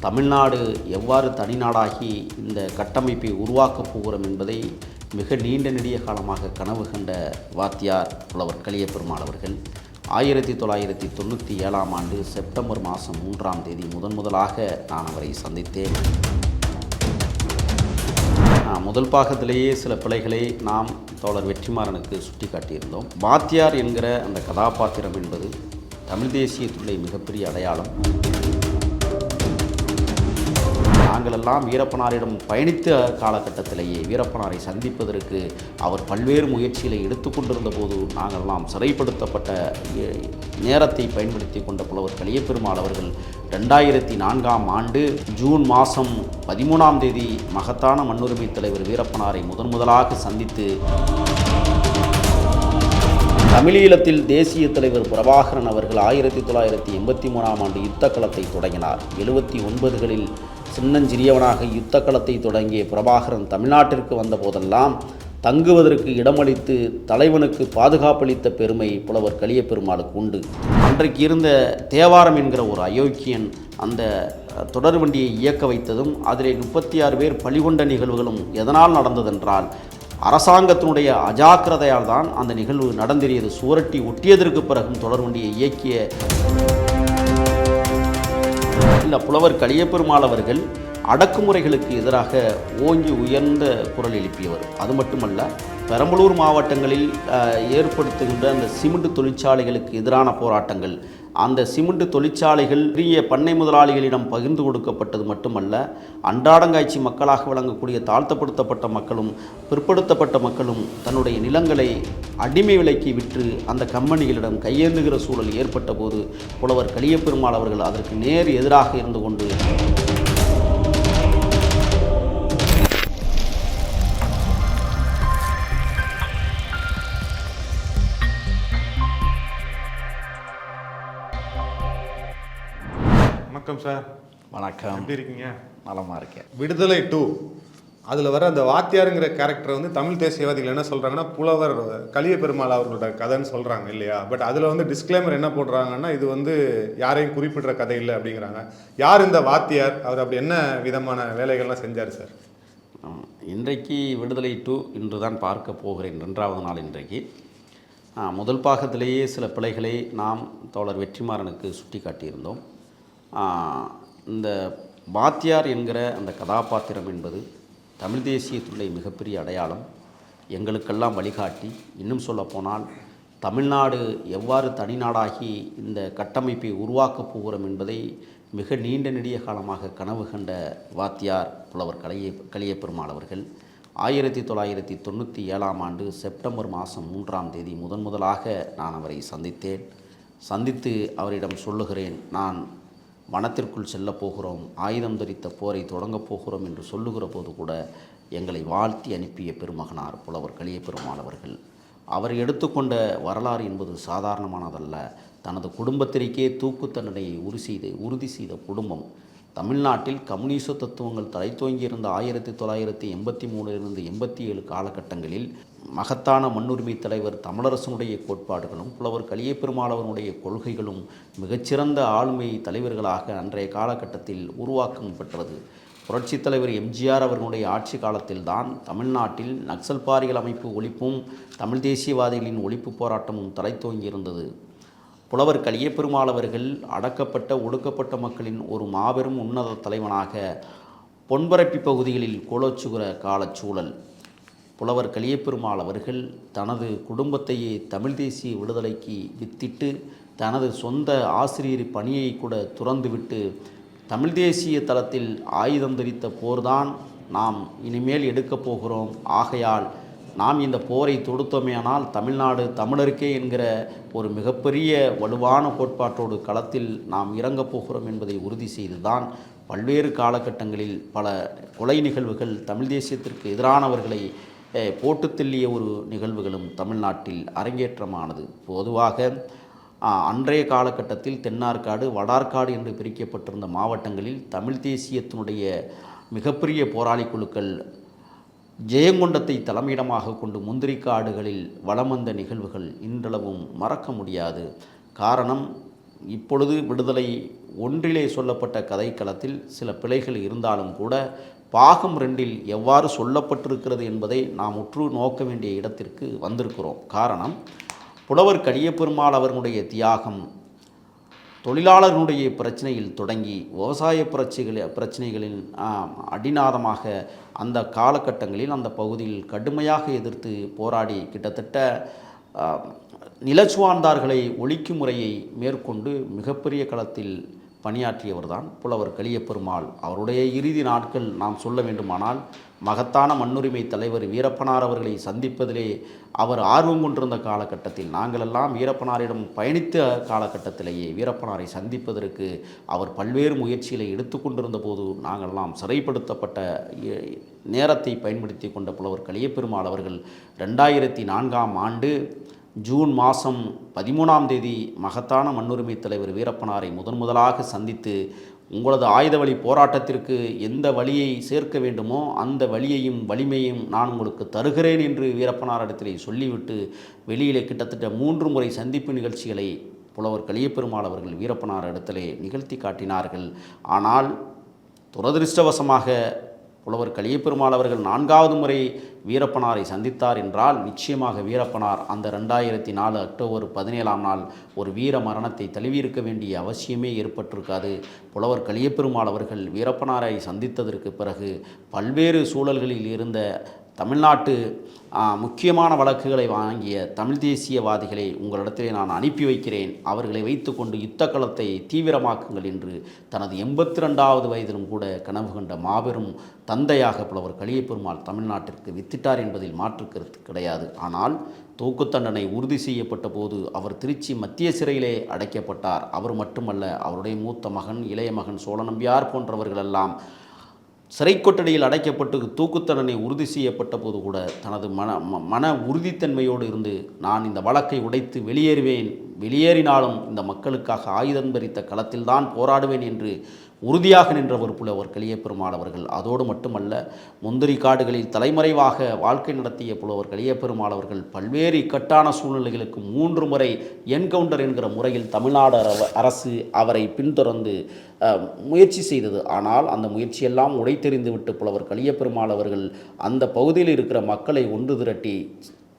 தமிழ்நாடு எவ்வாறு தனிநாடாகி இந்த கட்டமைப்பை உருவாக்கப் போகிறோம் என்பதை மிக நீண்ட நெடிய காலமாக கனவு கண்ட வாத்தியார் புலவர் கலியப்பெருமாள் அவர்கள் ஆயிரத்தி தொள்ளாயிரத்தி தொண்ணூற்றி ஏழாம் ஆண்டு செப்டம்பர் மாதம் மூன்றாம் தேதி முதன் முதலாக நான் அவரை சந்தித்தேன். முதல் பாகத்திலேயே சில பிழைகளை நாம் தோழர் வெற்றிமாறனுக்கு சுட்டிக்காட்டியிருந்தோம். வாத்தியார் என்கிற அந்த கதாபாத்திரம் என்பது தமிழ் தேசியத்துடைய மிகப்பெரிய அடையாளம். நாங்களெல்லாம் வீரப்பனாரிடம் பயணித்த காலகட்டத்திலேயே வீரப்பனாரை சந்திப்பதற்கு அவர் பல்வேறு முயற்சிகளை எடுத்துக்கொண்டிருந்த போது நாங்கள்லாம் சிறைப்படுத்தப்பட்ட நேரத்தை பயன்படுத்தி கொண்ட புலவர் கலியப்பெருமாள் அவர்கள் ரெண்டாயிரத்தி நான்காம் ஆண்டு ஜூன் மாதம் பதிமூணாம் தேதி மகத்தான மண்ணுரிமை தலைவர் வீரப்பனாரை முதன் முதலாக சந்தித்து தமிழீழத்தில் தேசிய தலைவர் பிரபாகரன் அவர்கள் ஆயிரத்தி தொள்ளாயிரத்தி எண்பத்தி மூணாம் ஆண்டு யுத்த களத்தை தொடங்கினார். எழுபத்தி ஒன்பதுகளில் சின்னஞ்சிறியவனாக யுத்த களத்தை தொடங்கிய பிரபாகரன் தமிழ்நாட்டிற்கு வந்த போதெல்லாம் தங்குவதற்கு இடமளித்து தலைவனுக்கு பாதுகாப்பளித்த பெருமை புலவர் கலியபெருமாளுக்கு உண்டு. அன்றைக்கு இருந்த தேவாரம் என்கிற ஒரு அயோக்கியன் அந்த தொடர் வண்டியை இயக்க வைத்ததும் அதிலே முப்பத்தி ஆறு பேர் பழிகொண்ட நிகழ்வுகளும் எதனால் நடந்ததென்றால் அரசாங்கத்தினுடைய அஜாக்கிரதையால் தான் அந்த நிகழ்வு நடந்தேறியது. சுவரட்டி ஒட்டியதற்கு பிறகும் தொடர்வண்டியை இயக்கிய இந்த புலவர் கலியபெருமாள் அவர்கள் அடக்குமுறைகளுக்கு எதிராக ஓங்கி உயர்ந்த குரல் எழுப்பியவர். அது மட்டுமல்ல பெரம்பலூர் மாவட்டங்களில் ஏற்படுத்துகின்ற அந்த சிமெண்ட் தொழிற்சாலைகளுக்கு எதிரான போராட்டங்கள். அந்த சிமெண்ட் தொழிற்சாலைகள் பெரிய பண்ணை முதலாளிகளிடம் பகிர்ந்து கொடுக்கப்பட்டது மட்டுமல்ல அன்றாடங்காய்ச்சி மக்களாக விளங்கக்கூடிய தாழ்த்தப்படுத்தப்பட்ட மக்களும் பிற்படுத்தப்பட்ட மக்களும் தன்னுடைய நிலங்களை அடிமை விலைக்கு விற்று அந்த கம்பெனிகளிடம் கையேந்துகிற சூழல் ஏற்பட்ட போது புலவர் கலியபெருமாள் அவர்கள் அதற்கு நேர் எதிராக இருந்து கொண்டு வணக்கம் சார். வணக்கம். எப்படி இருக்கீங்க? நலமாக இருக்கேன். விடுதலை டூ. அதில் வர அந்த வாத்தியாருங்கிற கேரக்டர் வந்து தமிழ் தேசியவாதிகள் என்ன சொல்கிறாங்கன்னா புலவர் கலிய பெருமாள் அவர்களோட கதைன்னு சொல்கிறாங்க இல்லையா? பட் அதில் வந்து டிஸ்க்ளைமர் என்ன போடுறாங்கன்னா இது வந்து யாரையும் குறிப்பிடுற கதை இல்லை அப்படிங்கிறாங்க. யார் இந்த வாத்தியார்? அவர் அப்படி என்ன விதமான வேலைகள்லாம் செஞ்சார் சார். இன்றைக்கு விடுதலை டூ இன்று தான் பார்க்க போகிறேன். இரண்டாவது நாள் இன்றைக்கு. முதல் பாகத்திலேயே சில பிழைகளை நாம் தோழர் வெற்றிமாறனுக்கு சுட்டிக்காட்டியிருந்தோம். ஆ, இந்த வாத்தியார் என்கிற அந்த கதாபாத்திரம் என்பது தமிழ் தேசியத்துடைய மிகப்பெரிய அடையாளம். எங்களுக்கெல்லாம் வழிகாட்டி. இன்னும் சொல்லப்போனால் தமிழ்நாடு எவ்வாறு தனிநாடாகி இந்த கட்டமைப்பை உருவாக்கப் போகிறோம் என்பதை மிக நீண்ட நெடிய காலமாக கனவு கண்ட வாத்தியார் புலவர் கலைய கலியப்பெருமாள் அவர்கள் ஆயிரத்தி தொள்ளாயிரத்தி தொண்ணூற்றி ஏழாம் ஆண்டு செப்டம்பர் மாதம் மூன்றாம் தேதி முதன் முதலாக நான் அவரை சந்தித்தேன். சந்தித்து அவரிடம் சொல்லுகிறேன் நான் வனத்திற்குள் செல்லப் போகிறோம் ஆயுதம் தரித்த போரை தொடங்கப் போகிறோம் என்று சொல்லுகிற போது கூட எங்களை வாழ்த்தி அனுப்பிய பெருமகனார் புலவர் கலியபெருமாள் அவர்கள். அவர் எடுத்துக்கொண்ட வரலாறு என்பது சாதாரணமானதல்ல. தனது குடும்பத்திற்கே தூக்கு தண்டனையை உறுதி செய்த உறுதி செய்த குடும்பம். தமிழ்நாட்டில் கம்யூனிச தத்துவங்கள் தலைத்தோங்கியிருந்த ஆயிரத்தி தொள்ளாயிரத்தி எண்பத்தி மூணிலிருந்து எண்பத்தி ஏழு காலகட்டங்களில் மகத்தான மண்ணுரிமை தலைவர் தமிழரசனுடைய கோட்பாடுகளும் புலவர் கலியப்பெருமாளவனுடைய கொள்கைகளும் மிகச்சிறந்த ஆளுமை தலைவர்களாக அன்றைய காலகட்டத்தில் உருவாக்கம் பெற்றது. புரட்சித் தலைவர் எம்ஜிஆர் அவர்களுடைய ஆட்சி காலத்தில்தான் தமிழ்நாட்டில் நக்சல்பாரிகள் அமைப்பு ஒழிப்பும் தமிழ் தேசியவாதிகளின் ஒழிப்பு போராட்டமும் தலைத்தோங்கியிருந்தது புலவர் கலியப்பெருமாளவர்கள் அவர்கள் அடக்கப்பட்ட ஒடுக்கப்பட்ட மக்களின் ஒரு மாபெரும் உன்னத தலைவனாக பொன்பரப்பி பகுதிகளில் கோலச்சுகிற காலச்சூழல் புலவர் கலியப்பெருமாள் அவர்கள் தனது குடும்பத்தையே தமிழ் தேசிய விடுதலைக்கு வித்திட்டு தனது சொந்த ஆசிரியர் பணியை கூட துறந்துவிட்டு தமிழ் தேசிய தளத்தில் ஆயுதம் தரித்த போர்தான் நாம் இனிமேல் எடுக்கப் போகிறோம். ஆகையால் நாம் இந்த போரை தொடுத்தோமேயானால் தமிழ்நாடு தமிழருக்கே என்கிற ஒரு மிகப்பெரிய வலுவான கோட்பாட்டோடு களத்தில் நாம் இறங்கப் போகிறோம் என்பதை உறுதி செய்துதான் பல்வேறு காலகட்டங்களில் பல கொலை நிகழ்வுகள் தமிழ் தேசியத்திற்கு எதிரானவர்களை அஹ், ஒரு நிகழ்வுகளும் தமிழ்நாட்டில் அரங்கேற்றமானது. பொதுவாக அன்றைய காலகட்டத்தில் தென்னார்காடு வடார்காடு என்று பிரிக்கப்பட்டிருந்த மாவட்டங்களில் தமிழ் தேசியத்தினுடைய மிகப்பெரிய போராளி குழுக்கள் ஜெயங்கொண்டத்தை தலைமையிடமாக கொண்டு முந்திரிக்காடுகளில் வளம் வந்த நிகழ்வுகள் இன்றளவும் மறக்க முடியாது. காரணம் இப்பொழுது விடுதலை ஒன்றிலே சொல்லப்பட்ட கதைக்களத்தில் சில பிழைகள் இருந்தாலும் கூட பாகம் ரெண்டில் எவ்வாறு சொல்லப்பட்டிருக்கிறது என்பதை நாம் உற்று நோக்க வேண்டிய இடத்திற்கு வந்திருக்கிறோம். காரணம் புலவர் கடியப்பெருமாள் அவர்களுடைய தியாகம் தொழிலாளர்களுடைய பிரச்சனையில் தொடங்கி விவசாய பிரச்சனைகள் பிரச்சனைகளின் அடிநாதமாக அந்த காலகட்டங்களில் அந்த பகுதியில் கடுமையாக எதிர்த்து போராடி கிட்டத்தட்ட ஆம், நிலச்சுவார்ந்தார்களை ஒழிக்கும் முறையை மேற்கொண்டு மிகப்பெரிய களத்தில் பணியாற்றியவர்தான் புலவர் கலியப்பெருமாள் அவருடைய இறுதி நாட்கள் நாம் சொல்ல வேண்டுமானால் மகத்தான மண்ணுரிமை தலைவர் வீரப்பனார் அவர்களை சந்திப்பதிலே அவர் ஆர்வம் கொண்டிருந்த காலகட்டத்தில் நாங்களெல்லாம் வீரப்பனாரிடம் பயணித்த காலகட்டத்திலேயே வீரப்பனாரை சந்திப்பதற்கு அவர் பல்வேறு முயற்சிகளை எடுத்துக்கொண்டிருந்த போது நாங்கள்லாம் சிறைப்படுத்தப்பட்ட நேரத்தை பயன்படுத்தி கொண்ட புலவர் கலியப்பெருமாள் அவர்கள் ரெண்டாயிரத்தி நான்காம் ஆண்டு ஜூன் மாதம் பதிமூணாம் தேதி மகத்தான மண்ணுரிமை தலைவர் வீரப்பனாரை முதன் முதலாக சந்தித்து உங்களது ஆயுத வழி போராட்டத்திற்கு எந்த வழியை சேர்க்க வேண்டுமோ அந்த வழியையும் வலிமையும் நான் உங்களுக்கு தருகிறேன் என்று வீரப்பனாரிடத்திலே சொல்லிவிட்டு வெளியிலே கிட்டத்தட்ட மூன்று முறை சந்திப்பு நிகழ்ச்சிகளை புலவர் கலியப்பெருமாள் அவர்கள் வீரப்பனார் இடத்திலே நிகழ்த்தி காட்டினார்கள். ஆனால் துரதிருஷ்டவசமாக புலவர் கலியப்பெருமாள் அவர்கள் நான்காவது முறை வீரப்பனாரை சந்தித்தார் என்றால் நிச்சயமாக வீரப்பனார் அந்த ரெண்டாயிரத்தி நாலு அக்டோபர் பதினேழாம் நாள் ஒரு வீர மரணத்தை தழுவியிருக்க வேண்டிய அவசியமே ஏற்பட்டிருக்காது. புலவர் கலியப்பெருமாள் அவர்கள் வீரப்பனாரை சந்தித்ததற்கு பிறகு பல்வேறு சூழல்களில் இருந்த தமிழ்நாட்டு முக்கியமான வழக்குகளை வாங்கிய தமிழ் தேசியவாதிகளை உங்களிடத்திலே நான் அனுப்பி வைக்கிறேன். அவர்களை வைத்துக்கொண்டு யுத்த களத்தை தீவிரமாக்குங்கள் என்று தனது எண்பத்தி ரெண்டாவது வயதிலும் கூட கனவு கண்ட மாபெரும் தந்தையாக புலவர் கலியப்பெருமாள் தமிழ்நாட்டிற்கு வித்திட்டார் என்பதில் மாற்று கருத்து கிடையாது. ஆனால் தூக்கு தண்டனை உறுதி செய்யப்பட்ட போது அவர் திருச்சி மத்திய சிறையிலே அடைக்கப்பட்டார். அவர் மட்டுமல்ல அவருடைய மூத்த மகன் இளைய மகன் சோழநம்பியார் போன்றவர்களெல்லாம் சிறை கொட்டடியில் அடைக்கப்பட்டு தூக்கு தண்டனை உறுதி செய்யப்பட்ட போது கூட தனது மன ம- மன உறுதித்தன்மையோடு இருந்து நான் இந்த வழக்கை உடைத்து வெளியேறுவேன் வெளியேறினாலும் இந்த மக்களுக்காக ஆயுதம் பறித்த களத்தில்தான் போராடுவேன் என்று உறுதியாக நின்றவர் புலவர் கலியப்பெருமாள் அவர்கள். அதோடு மட்டுமல்ல முந்திரி காடுகளில் தலைமறைவாக வாழ்க்கை நடத்திய புலவர் கலியப்பெருமாள் அவர்கள் பல்வேறு இக்கட்டான சூழ்நிலைகளுக்கு மூன்று முறை என்கவுண்டர் என்கிற முறையில் தமிழ்நாடு அரசு அவரை பின்தொடர்ந்து முயற்சி செய்தது. ஆனால் அந்த முயற்சியெல்லாம் உடைத்தெறிந்து விட்டு புலவர் கலியப்பெருமாள் அவர்கள் அந்த பகுதியில் இருக்கிற மக்களை ஒன்று திரட்டி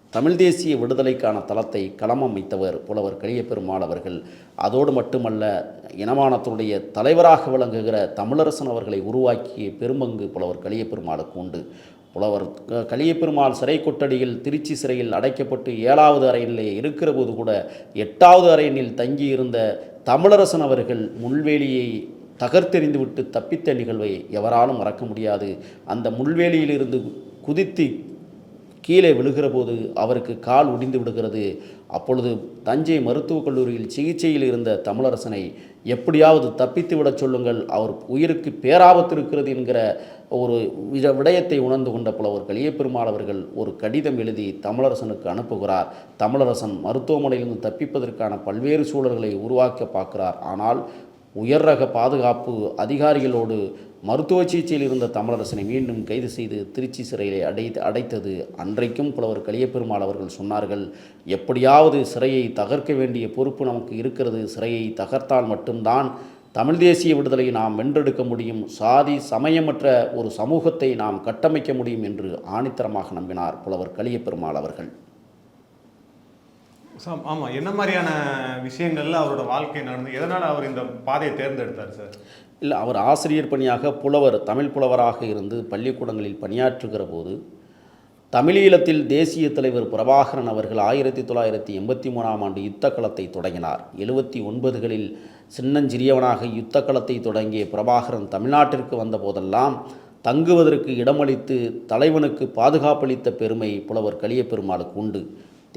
தமிழ் தேசிய விடுதலைக்கான தளத்தை களம் அமைத்தவர் புலவர் கலியப்பெருமாள் அவர்கள். அதோடு மட்டுமல்ல இனமானத்துடைய தலைவராக விளங்குகிற தமிழரசன் அவர்களை உருவாக்கிய பெரும்பங்கு புலவர் கலியப்பெருமாளுக்கு உண்டு. புலவர் க- கலியப்பெருமாள் சிறை கொட்டடியில் திருச்சி சிறையில் அடைக்கப்பட்டு ஏழாவது அறையிலே இருக்கிற போது கூட எட்டாவது அறையினில் தங்கியிருந்த தமிழரசன் அவர்கள் முள்வேலியை தகர்த்தெறிந்துவிட்டு தப்பித்த நிகழ்வை எவராலும் மறக்க முடியாது. அந்த முள்வேலியிலிருந்து குதித்து கீழே விழுகிற போது அவருக்கு கால் ஒடிந்து விடுகிறது. அப்பொழுது தஞ்சை மருத்துவக் கல்லூரியில் சிகிச்சையில் இருந்த தமிழரசனை எப்படியாவது தப்பித்து விடச் சொல்லுங்கள். அவர் உயிருக்கு பேராபத்து இருக்கிறது என்கிற ஒரு விட- விடயத்தை உணர்ந்து கொண்ட புலவர் கலியப்பெருமாள் அவர்கள் ஒரு கடிதம் எழுதி தமிழரசனுக்கு அனுப்புகிறார். தமிழரசன் மருத்துவமனையிலிருந்து தப்பிப்பதற்கான பல்வேறு சூழல்களை உருவாக்க பார்க்கிறார். ஆனால் உயர் ரக பாதுகாப்பு அதிகாரிகளோடு மருத்துவ சிகிச்சையில் இருந்த தமிழரசனை மீண்டும் கைது செய்து திருச்சி சிறையிலே அடை அடைத்தது அன்றைக்கும் புலவர் கலியப்பெருமாள் அவர்கள் சொன்னார்கள் எப்படியாவது சிறையை தகர்க்க வேண்டிய பொறுப்பு நமக்கு இருக்கிறது. சிறையை தகர்த்தால் மட்டும்தான் தமிழ் தேசிய விடுதலையை நாம் வென்றெடுக்க முடியும். சாதி சமயமற்ற ஒரு சமூகத்தை நாம் கட்டமைக்க முடியும் என்று ஆணித்தரமாக நம்பினார் புலவர் கலியப்பெருமாள் அவர்கள். சார் ஆமாம் என்ன மாதிரியான விஷயங்கள்ல அவரோட வாழ்க்கை நடந்து எதனால் அவர் இந்த பாதையை தேர்ந்தெடுத்தார் சார்? இல்லை அவர் ஆசிரியர் பணியாக புலவர் தமிழ் புலவராக இருந்து பள்ளிக்கூடங்களில் பணியாற்றுகிற போது தமிழீழத்தில் தேசிய தலைவர் பிரபாகரன் அவர்கள் ஆயிரத்தி தொள்ளாயிரத்தி எண்பத்தி மூணாம் ஆண்டு யுத்த களத்தை தொடங்கினார். எழுபத்தி ஒன்பதுகளில் சின்னஞ்சிறியவனாக யுத்த களத்தை தொடங்கிய பிரபாகரன் தமிழ்நாட்டிற்கு வந்த போதெல்லாம் தங்குவதற்கு இடமளித்து தலைவனுக்கு பாதுகாப்பளித்த பெருமை புலவர் கலியப்பெருமாளுக்கு உண்டு.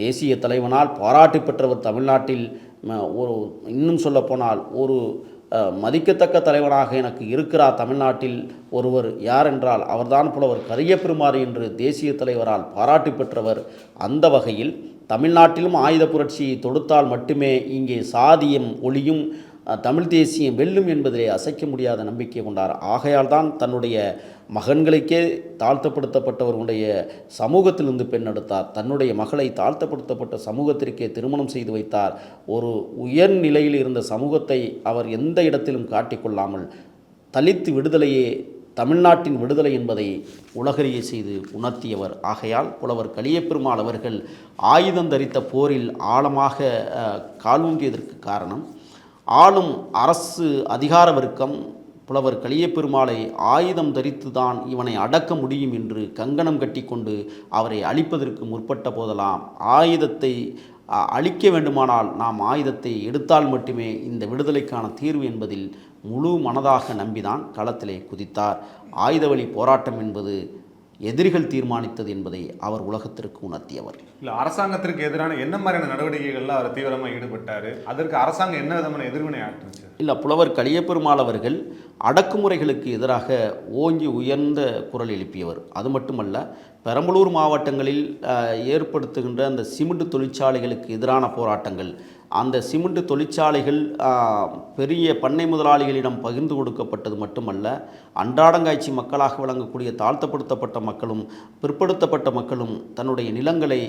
தேசிய தலைவனால் பாராட்டு பெற்றவர் தமிழ்நாட்டில் ஒரு இன்னும் சொல்லப்போனால் ஒரு மதிக்கத்தக்க தலைவனாக எனக்கு இருக்கிறார் தமிழ்நாட்டில் ஒருவர் யார் என்றால் அவர்தான் புலவர் கரியப்பெருமாறு என்று தேசிய தலைவரால் பாராட்டு பெற்றவர். அந்த வகையில் தமிழ்நாட்டிலும் ஆயுத புரட்சியை தொடுத்தால் மட்டுமே இங்கே சாதியம் ஒளியும் தமிழ் தேசியம் வெல்லும் என்பதிலே அசைக்க முடியாத நம்பிக்கை கொண்டார். ஆகையால் தான் தன்னுடைய மகன்களுக்கே தாழ்த்தப்படுத்தப்பட்டவர்களுடைய சமூகத்திலிருந்து பெண் எடுத்தார். தன்னுடைய மகளை தாழ்த்தப்படுத்தப்பட்ட சமூகத்திற்கே திருமணம் செய்து வைத்தார். ஒரு உயர் நிலையில் இருந்த சமூகத்தை அவர் எந்த இடத்திலும் காட்டிக்கொள்ளாமல் தலித்து விடுதலையே தமிழ்நாட்டின் விடுதலை என்பதை உலகறிய செய்து உணர்த்தியவர். ஆகையால் புலவர் கலியப்பெருமாள் அவர்கள் ஆயுதம் தரித்த போரில் ஆழமாக காலூன்றியதற்கு காரணம் ஆளும் அரசு அதிகார வர்க்கம் புலவர் கலியப்பெருமாளை ஆயுதம் தரித்துதான் இவனை அடக்க முடியும் என்று கங்கணம் கட்டிக்கொண்டு அவரை அழிப்பதற்கு முற்பட்ட போதெல்லாம் ஆயுதத்தை அழிக்க வேண்டுமானால் நாம் ஆயுதத்தை எடுத்தால் மட்டுமே இந்த விடுதலைக்கான தீர்வு என்பதில் முழு மனதாக நம்பிதான் களத்திலே குதித்தார். ஆயுத வழி போராட்டம் என்பது எதிரிகள் தீர்மானித்தது என்பதை அவர் உலகத்திற்கு உணர்த்தியவர். இல்லை அரசாங்கத்திற்கு எதிரான என்ன மாதிரியான நடவடிக்கைகள்ல அவர் தீவிரமாக ஈடுபட்டாரு? அதற்கு அரசாங்கம் என்ன விதமான எதிர்வினை ஆற்றுச்சு? இல்லை புலவர் கலியப்பெருமாள் அவர்கள் அடக்குமுறைகளுக்கு எதிராக ஓங்கி உயர்ந்த குரல் எழுப்பியவர். அது மட்டுமல்ல பெரம்பலூர் மாவட்டங்களில் ஏற்படுத்துகின்ற அந்த சிமெண்ட் தொழிற்சாலைகளுக்கு எதிரான போராட்டங்கள் அந்த சிமெண்ட் தொழிற்சாலைகள் பெரிய பண்ணை முதலாளிகளிடம் பகிர்ந்து கொடுக்கப்பட்டது மட்டுமல்ல அன்றாடங்காய்ச்சி மக்களாக விளங்கக்கூடிய தாழ்த்தப்படுத்தப்பட்ட மக்களும் பிற்படுத்தப்பட்ட மக்களும் தன்னுடைய நிலங்களை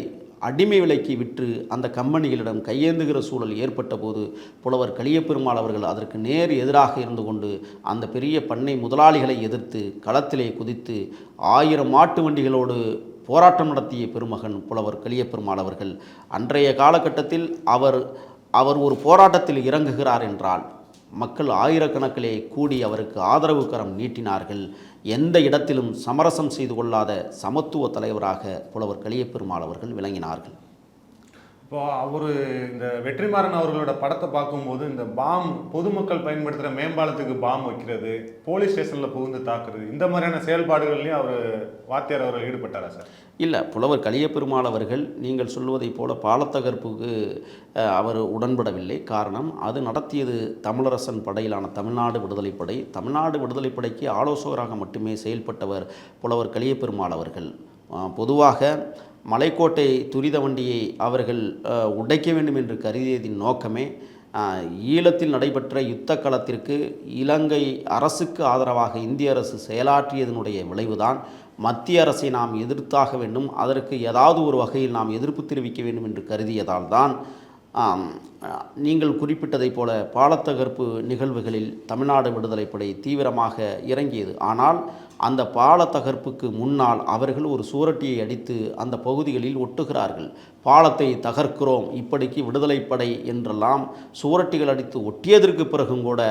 அடிமை விலைக்கு விற்று அந்த கம்பெனிகளிடம் கையேந்துகிற சூழல் ஏற்பட்ட போது புலவர் கலியப்பெருமாள் அவர்கள் அதற்கு நேர் எதிராக இருந்து கொண்டு அந்த பெரிய பண்ணை முதலாளிகளை எதிர்த்து களத்திலே குதித்து ஆயிரம் மாட்டு வண்டிகளோடு போராட்டம் நடத்திய பெருமகன் புலவர் கலியப்பெருமாள் அவர்கள் அன்றைய காலகட்டத்தில் அவர் அவர் ஒரு போராட்டத்தில் இறங்குகிறார் என்றால் மக்கள் ஆயிரக்கணக்கிலே கூடி அவருக்கு ஆதரவு கரம் நீட்டினார்கள். எந்த இடத்திலும் சமரசம் செய்து கொள்ளாத சமத்துவ தலைவராக புலவர் கலியப்பெருமாள் அவர்கள் விளங்கினார்கள். இப்போ அவர் இந்த வெற்றிமாறன் அவர்களோட படத்தை பார்க்கும்போது இந்த பாம் பொதுமக்கள் பயன்படுத்துகிற மேம்பாலத்துக்கு பாம் வைக்கிறது போலீஸ் ஸ்டேஷனில் புகுந்து தாக்குறது இந்த மாதிரியான செயல்பாடுகள்லையும் அவர் வாத்தியார் அவர்கள் ஈடுபட்டாரா சார்? இல்லை புலவர் கலியப்பெருமாள் அவர்கள் நீங்கள் சொல்வதைப் போல பாலத்தகர்ப்புக்கு அவர் உடன்படவில்லை. காரணம் அது நடத்தியது தமிழரசன் படையிலான தமிழ்நாடு விடுதலைப்படை தமிழ்நாடு விடுதலைப்படைக்கு ஆலோசகராக மட்டுமே செயல்பட்டவர் புலவர் கலியப்பெருமாள் அவர்கள். பொதுவாக மலைக்கோட்டை துரித வண்டியை அவர்கள் உடைக்க வேண்டும் என்று கருதியதின் நோக்கமே ஈழத்தில் நடைபெற்ற யுத்த களத்திற்கு இலங்கை அரசுக்கு ஆதரவாக இந்திய அரசு செயலாற்றியதனுடைய விளைவுதான் மத்திய அரசை நாம் எதிர்த்தாக வேண்டும் அதற்கு ஏதாவது ஒரு வகையில் நாம் எதிர்ப்பு தெரிவிக்க வேண்டும் என்று கருதியதால் தான் நீங்கள் குறிப்பிட்டதைப் போல பாலத்தகர்ப்பு நிகழ்வுகளில் தமிழ்நாடு விடுதலைப்படை தீவிரமாக இறங்கியது. ஆனால் அந்த பாலத்தகர்ப்புக்கு முன்னால் அவர்கள் ஒரு சூரட்டியை அடித்து அந்த பகுதிகளில் ஒட்டுகிறார்கள். பாலத்தை தகர்க்கிறோம் இப்படிக்கு விடுதலைப்படை என்றெல்லாம் சூரட்டிகள் அடித்து ஒட்டியதற்கு பிறகும் கூட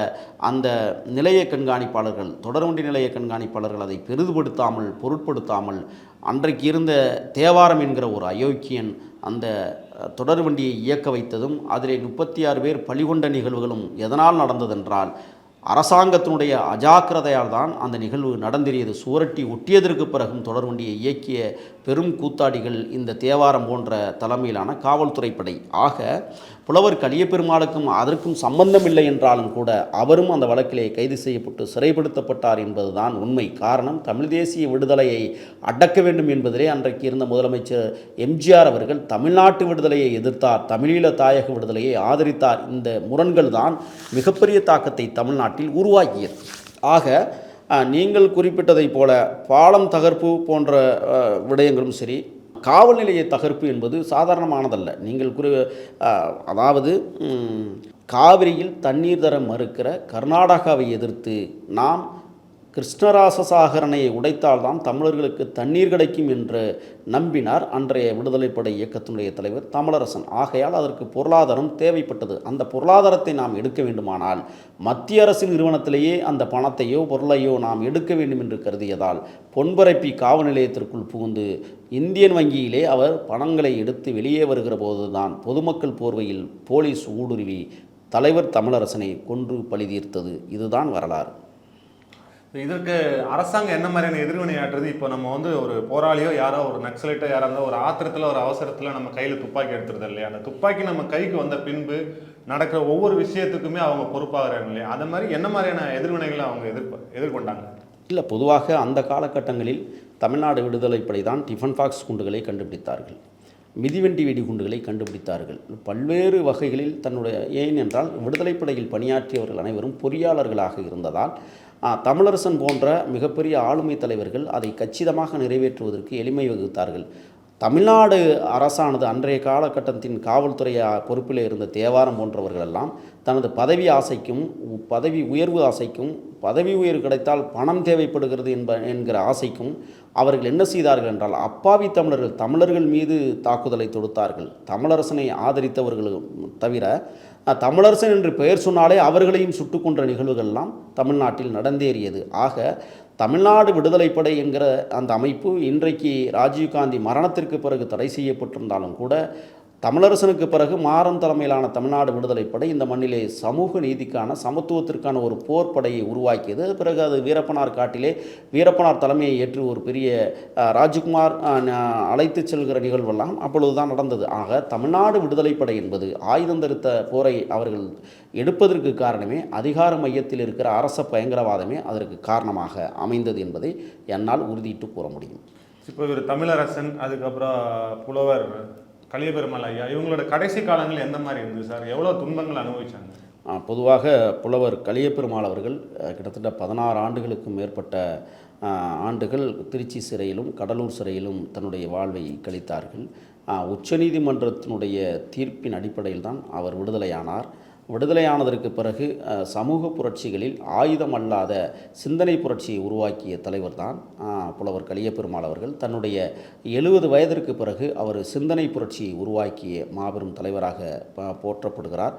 அந்த நிலைய கண்காணிப்பாளர்கள் தொடர்வண்டி நிலைய கண்காணிப்பாளர்கள் அதை பெரிதுபடுத்தாமல் பொருட்படுத்தாமல் அன்றைக்கு இருந்த தேவாரம் என்கிற ஒரு அயோக்கியன் அந்த தொடர்வண்டியை இயக்க வைத்ததும் அதிலே முப்பத்தி ஆறு பேர் பழிகொண்ட நிகழ்வுகளும் எதனால் நடந்ததென்றால் அரசாங்கத்தினுடைய அஜாக்கிரதையால் தான் அந்த நிகழ்வு நடந்தேறியது சுவரட்டி ஒட்டியதற்கு பிறகும் தொடர்வண்டியை இயக்கிய பெரும் கூத்தாடிகள் இந்த தேவாரம் போன்ற தலைமையிலான காவல்துறை படை ஆக புலவர் கலியபெருமாளுக்கும் அதற்கும் சம்பந்தமில்லை என்றாலும் கூட அவரும் அந்த வழக்கிலே கைது செய்யப்பட்டு சிறைப்படுத்தப்பட்டார் என்பதுதான் உண்மை. காரணம் தமிழ் தேசிய விடுதலையை அடக்க வேண்டும் என்பதிலே அன்றைக்கு இருந்த முதலமைச்சர் எம்ஜிஆர் அவர்கள் தமிழ்நாட்டு விடுதலையை எதிர்த்தார் தமிழீழ தாயக விடுதலையை ஆதரித்தார். இந்த முரண்கள் தான் மிகப்பெரிய தாக்கத்தை தமிழ்நாட்டில் உருவாக்கியது. ஆக நீங்கள் குறிப்பிட்டதைப் போல பாலம் தகர்ப்பு போன்ற விடயங்களும் சரி காவல் நிலைய தகர்ப்பு என்பது சாதாரணமானதல்ல. நீங்கள் குறி அதாவது காவிரியில் தண்ணீர் தர மறுக்கிற கர்நாடகாவை எதிர்த்து நாம் கிருஷ்ணராசசாகரனை உடைத்தால்தான் தமிழர்களுக்கு தண்ணீர் கிடைக்கும் என்று நம்பினார் அன்றைய விடுதலைப்படை இயக்கத்தினுடைய தலைவர் தமிழரசன். ஆகையால் அதற்கு பொருளாதாரம் தேவைப்பட்டது. அந்த பொருளாதாரத்தை நாம் எடுக்க வேண்டுமானால் மத்திய அரசின் நிறுவனத்திலேயே அந்த பணத்தையோ பொருளையோ நாம் எடுக்க வேண்டும் என்று கருதியதால் பொன்பரப்பி காவல் நிலையத்திற்குள் புகுந்து இந்தியன் வங்கியிலே அவர் பணங்களை எடுத்து வெளியே வருகிற போதுதான் பொதுமக்கள் போர்வையில் போலீஸ் ஊடுருவி தலைவர் தமிழரசனை கொன்று பழி தீர்த்தது இதுதான் வரலாறு. இதற்கு அரசாங்கம் என்ன மாதிரியான எதிர்வினையாற்றுறது இப்போ நம்ம வந்து ஒரு போராளியோ யாரோ ஒரு நக்சலைட்டோ யாராக இருந்தால் ஒரு ஆத்திரத்தில் ஒரு அவசரத்தில் நம்ம கையில் துப்பாக்கி எடுத்துருது இல்லையா? அந்த துப்பாக்கி நம்ம கைக்கு வந்த பின்பு நடக்கிற ஒவ்வொரு விஷயத்துக்குமே அவங்க பொறுப்பாகிறாங்க இல்லையா? அதை மாதிரி என்ன மாதிரியான எதிர்வினைகளை அவங்க எதிர்ப்பு எதிர்கொண்டாங்க? இல்லை பொதுவாக அந்த காலகட்டங்களில் தமிழ்நாடு விடுதலைப்படை தான் டிஃபன் பாக்ஸ் குண்டுகளை கண்டுபிடித்தார்கள். மிதிவண்டி வெடிகுண்டுகளை கண்டுபிடித்தார்கள். பல்வேறு வகைகளில் தன்னுடைய ஏன் என்றால் விடுதலைப்படையில் பணியாற்றியவர்கள் அனைவரும் பொறியாளர்களாக இருந்ததால் தமிழரசன் போன்ற மிகப்பெரிய ஆளுமை தலைவர்கள் அதை கச்சிதமாக நிறைவேற்றுவதற்கு எளிமை வகுத்தார்கள். தமிழ்நாடு அரசானது அன்றைய காலகட்டத்தின் காவல்துறை பொறுப்பில் இருந்த தேவாரம் போன்றவர்கள் எல்லாம் தனது பதவி ஆசைக்கும் உ- பதவி உயர்வு ஆசைக்கும் பதவி உயர்வு கிடைத்தால் பணம் தேவைப்படுகிறது என்ப என்கிற ஆசைக்கும் அவர்கள் என்ன செய்தார்கள் என்றால் அப்பாவி தமிழர்கள் தமிழர்கள் மீது தாக்குதலை தொடுத்தார்கள். தமிழரசனை ஆதரித்தவர்கள் தவிர தமிழரசன் என்று பெயர் சொன்னாலே அவர்களையும் சுட்டுக் கொன்ற நிகழ்வுகள்லாம் தமிழ்நாட்டில் நடந்தேறியது. ஆக தமிழ்நாடு விடுதலைப்படை என்கிற அந்த அமைப்பு இன்றைக்கு ராஜீவ்காந்தி மரணத்திற்கு பிறகு தடை செய்யப்பட்டிருந்தாலும் கூட தமிழரசனுக்கு பிறகு மாறன் தலைமையிலான தமிழ்நாடு விடுதலைப்படை இந்த மண்ணிலே சமூக நீதிக்கான சமத்துவத்திற்கான ஒரு போர் படையை உருவாக்கியது. பிறகு அது வீரப்பனார் காட்டிலே வீரப்பனார் தலைமையை ஏற்று ஒரு பெரிய ராஜ்குமார் அழைத்துச் செல்கிற நிகழ்வெல்லாம் அப்பொழுதுதான் நடந்தது. ஆக தமிழ்நாடு விடுதலைப்படை என்பது ஆயுதம் தருத்த போரை அவர்கள் எடுப்பதற்கு காரணமே அதிகார மையத்தில் இருக்கிற அரச பயங்கரவாதமே அதற்கு காரணமாக அமைந்தது என்பதை என்னால் உறுதியிட்டு கூற முடியும். இப்போ இவர் தமிழரசன் அதுக்கப்புறம் புலவர். கலியபெருமாள் ஐயா இவங்களோட கடைசி காலங்கள் எந்த மாதிரி இருந்தது சார்? எவ்வளோ துன்பங்கள் அனுபவிச்சாங்க? பொதுவாக புலவர் கலியபெருமாள் அவர்கள் கிட்டத்தட்ட பதினாறு ஆண்டுகளுக்கும் மேற்பட்ட ஆண்டுகள் திருச்சி சிறையிலும் கடலூர் சிறையிலும் தன்னுடைய வாழ்வை கழித்தார்கள். உச்சநீதிமன்றத்தினுடைய தீர்ப்பின் அடிப்படையில் தான் அவர் விடுதலையானார். விடுதலையானதற்கு பிறகு சமூக புரட்சிகளில் ஆயுதம் அல்லாத சிந்தனை புரட்சியை உருவாக்கிய தலைவர் தான் புலவர் கலியப்பெருமாள் அவர்கள். தன்னுடைய எழுபது வயதிற்கு பிறகு அவர் சிந்தனை புரட்சியை உருவாக்கிய மாபெரும் தலைவராக போற்றப்படுகிறார்.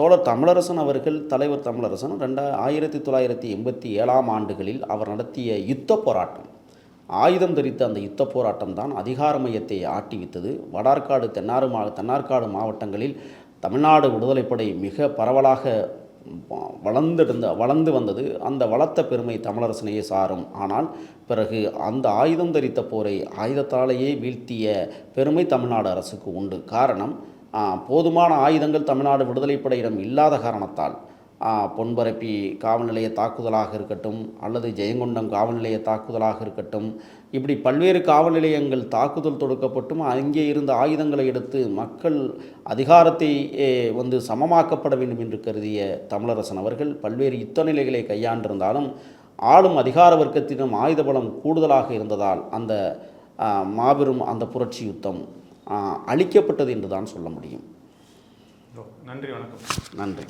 தோழர் தமிழரசன் அவர்கள் தலைவர் தமிழரசன் ரெண்டா ஆயிரத்தி தொள்ளாயிரத்தி எண்பத்தி ஏழாம் ஆண்டுகளில் அவர் நடத்திய யுத்த போராட்டம். ஆயுதம் தரித்த அந்த யுத்த போராட்டம் தான் அதிகார மையத்தை ஆட்டிவித்தது வடார்காடு தென்னாறு மா தென்னார்காடு மாவட்டங்களில் தமிழ்நாடு விடுதலைப்படை மிக பரவலாக வ- வளர்ந்திருந்த வளர்ந்து வந்தது. அந்த வளர்த்த பெருமை தமிழரசனையே சாரும். ஆனால் பிறகு அந்த ஆயுதம் தரித்த போரை ஆயுதத்தாலேயே வீழ்த்திய பெருமை தமிழ்நாடு அரசுக்கு உண்டு. காரணம் போதுமான ஆயுதங்கள் தமிழ்நாடு விடுதலைப்படையிடம் இல்லாத காரணத்தால். பொன்பரப்பி காவல் நிலைய தாக்குதலாக இருக்கட்டும் அல்லது ஜெயங்கொண்டம் காவல் நிலைய தாக்குதலாக இருக்கட்டும் இப்படி பல்வேறு காவல் நிலையங்கள் தாக்குதல் தொடுக்கப்பட்டும் அங்கே இருந்த ஆயுதங்களை எடுத்து மக்கள் அதிகாரத்தை வந்து சமமாக்கப்பட வேண்டும் என்று கருதிய தமிழரசன் அவர்கள் பல்வேறு யுத்த நிலைகளை கையாண்டிருந்தாலும் ஆளும் அதிகார வர்க்கத்திடம் ஆயுத பலம் கூடுதலாக இருந்ததால் அந்த மாபெரும் அந்த புரட்சி யுத்தம் அழிக்கப்பட்டது என்று தான் சொல்ல முடியும். நன்றி வணக்கம். நன்றி.